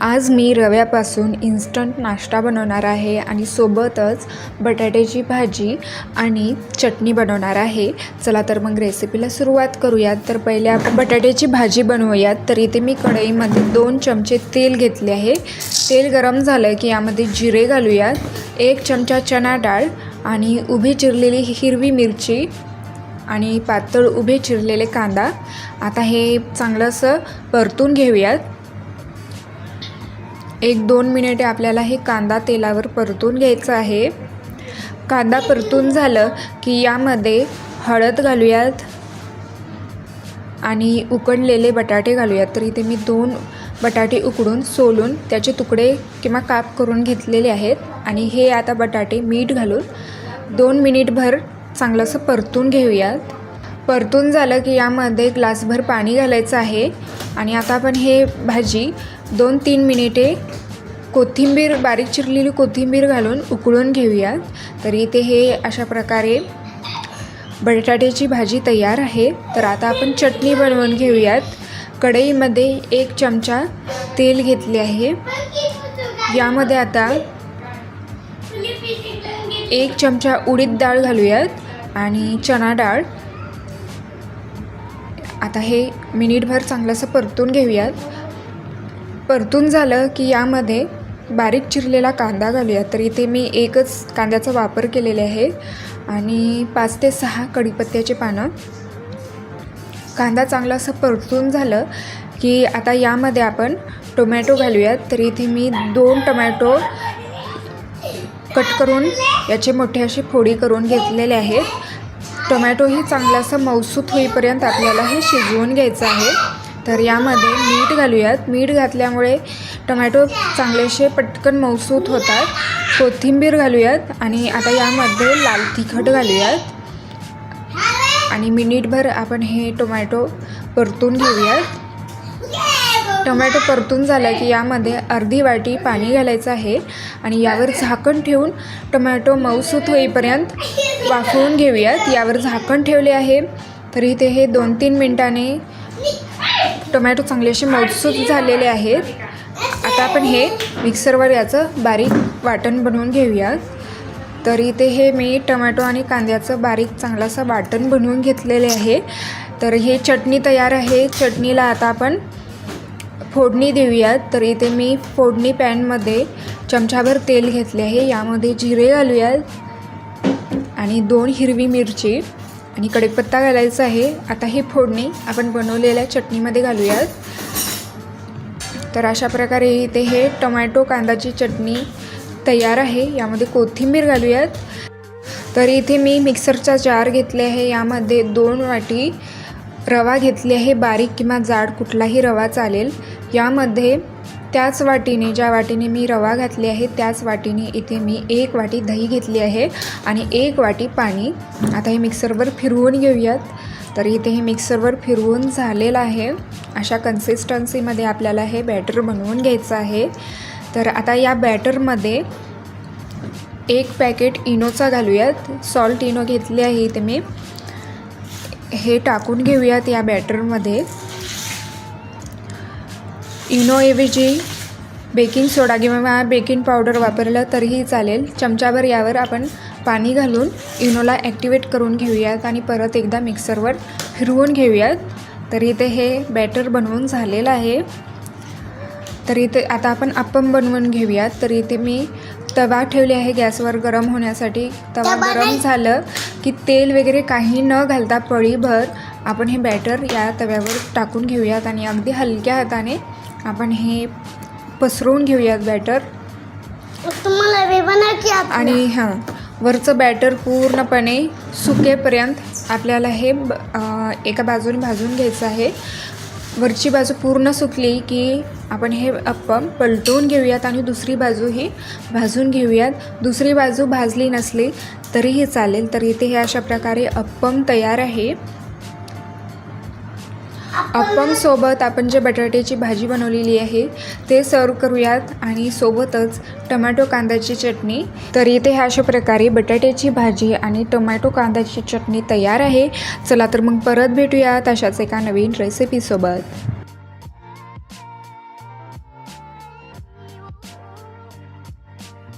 आज मी रव्यापासून इन्स्टंट नाश्ता बनवणार आहे आणि सोबतच बटाट्याची भाजी आणि चटणी बनवणार आहे. चला तर मग रेसिपीला सुरुवात करूयात. तर पहिले आपण बटाट्याची भाजी बनवूयात. तर इथे मी कढईमध्ये दोन चमचे तेल घेतले आहे. तेल गरम झालं की यामध्ये जिरे घालूयात. एक चमचा चणा डाळ आणि उभी चिरलेली हिरवी मिरची आणि पातळ उभे चिरलेले कांदा. आता हे चांगलंसं परतून घेऊयात. एक दोन मिनिटे आपल्याला हे कांदा तेलावर परतून घ्यायचं आहे. कांदा परतून झालं की यामध्ये हळद घालूयात आणि उकडलेले बटाटे घालूयात. तर इथे मी दोन बटाटे उकडून सोलून त्याचे तुकडे किंवा काप करून घेतलेले आहेत. आणि हे आता बटाटे मीठ घालून दोन मिनिटभर चांगलंसं परतून घेऊयात. परतून झालं की यामध्ये ग्लासभर पाणी घालायचं आहे. आणि आता आपण हे भाजी दोन तीन मिनिटे कोथिंबीर बारीक चिरलेली कोथिंबीर घालून उकळून घेऊयात. तर इथे हे अशा प्रकारे बटाट्याची भाजी तयार आहे. तर आता आपण चटणी बनवून घेऊयात. कढईमध्ये एक चमचा तेल घेतले आहे. यामध्ये आता एक चमचा उडीद डाळ घालूयात आणि चणा डाळ. आता हे मिनिटभर चांगलंसं परतून घेऊयात. परतून झालं की यामध्ये बारीक चिरलेला कांदा घालूयात तर इथे मी एकच कांद्याचा वापर केलेला आहे आणि पाच ते सहा कढीपत्त्याचे पानं. कांदा चांगला असं परतून झालं की आता यामध्ये आपण टोमॅटो घालूयात तर इथे मी दोन टोमॅटो कट करून याचे मोठे असे फोडी करून घेतलेले आहेत. टोमॅटो हे चांगलं असं मौसूत होईपर्यंत आपल्याला हे शिजवून घ्यायचं आहे. तर यामध्ये मीठ घालूयात. मीठ घातल्यामुळे टोमॅटो चांगलेसे पटकन मौसूत होतात. कोथिंबीर घालूयात आणि आता यामध्ये लाल तिखट घालूयात. आणि मिनिटभर आपण हे टोमॅटो परतून घेऊयात. टोमॅटो परतून झाला की यामध्ये अर्धी वाटी पाणी घालायचं आहे. आणि यावर झाकण ठेवून टोमॅटो मऊसूत होईपर्यंत वाफवून घेऊयात. यावर झाकण ठेवले आहे. तर इथे हे दोन तीन मिनटाने टोमॅटो चांगले असे मऊसूत झालेले आहेत. आता आपण हे मिक्सरवर याचं बारीक वाटण बनवून घेऊयात तर इथे हे मी टोमॅटो आणि कांद्याचं बारीक चांगलासं वाटण बनवून घेतलेले आहे. तर हे चटणी तयार आहे. चटणीला आता आपण फोडणी देऊयात तर इथे मी फोडणी पॅनमध्ये चमचाभर तेल घेतले आहे. यामध्ये जिरे घालूयात आणि दोन हिरवी मिरची. आणि कढीपत्ता घालायचा आहे. आता ही फोडणी आपण बनवलेल्या चटणीमध्ये घालूयात. तर अशा प्रकारे इथे हे टोमॅटो कांदाची चटणी तयार आहे. यामध्ये कोथिंबीर घालूयात. तर इथे मी मिक्सरचा जार घेतले आहे. यामध्ये दोन वाटी रवा घेतली आहे. बारीक किंवा जाड कुठलाही रवा चालेल. यामध्ये त्याच वाटीने ज्या वाटीने मी रवा घातली आहे त्याच वाटीने इथे मी एक वाटी दही घेतली आहे आणि एक वाटी पाणी. आता हे मिक्सरवर फिरवून घेऊयात. तर इथे हे मिक्सरवर फिरवून झालेलं आहे. अशा कन्सिस्टन्सीमध्ये आपल्याला हे बॅटर बनवून घ्यायचं आहे. तर आता या बॅटरमध्ये एक पॅकेट इनोचा घालूयात. सॉल्ट इनो घेतले आहे इथे मी. हे टाकून घेऊयात या बॅटरमध्ये इनोऐवजी बेकिंग सोडा किंवा बेकिंग पावडर वापरलं तरीही चालेल. चमचाभर यावर आपण पाणी घालून इनोला ॲक्टिवेट करून घेऊयात आणि परत एकदा मिक्सरवर फिरवून घेऊयात. तर इथे हे बॅटर बनवून झालेलं आहे. तर इथे आता आपण अप्पम बनवून घेऊयात. तर इथे मी तवा ठेवले आहे गॅसवर गरम होण्यासाठी. तवा गरम झालं की तेल वगैरे काही न घालता पळीभर आपण हे बॅटर या तव्यावर टाकून घेऊयात आणि अगदी हलक्या हाताने आपण हे पसरवून घेऊयात बॅटर तुम्हाला आणि हां वरचं बॅटर पूर्णपणे सुकेपर्यंत आपल्याला हे ब- एका बाजूने भाजून घ्यायचं आहे. वरची बाजू पूर्ण सुकली की आपण हे अप्पम पलटवून घेऊयात आणि दुसरी बाजूही भाजून घेऊयात. दुसरी बाजू भाजली नसली तरीही चालेल तर इथे हे अशा प्रकारे अप्पम तयार आहे. अप्पमसोबत आपण जे बटाट्याची भाजी बनवलेली आहे ते सर्व करूयात. आणि सोबतच टमॅटो कांद्याची चटणी. तर इथे ह्या अशा प्रकारे बटाट्याची भाजी आणि टोमॅटो कांद्याची चटणी तयार आहे. चला तर मग परत भेटूयात अशाच एका नवीन रेसिपीसोबत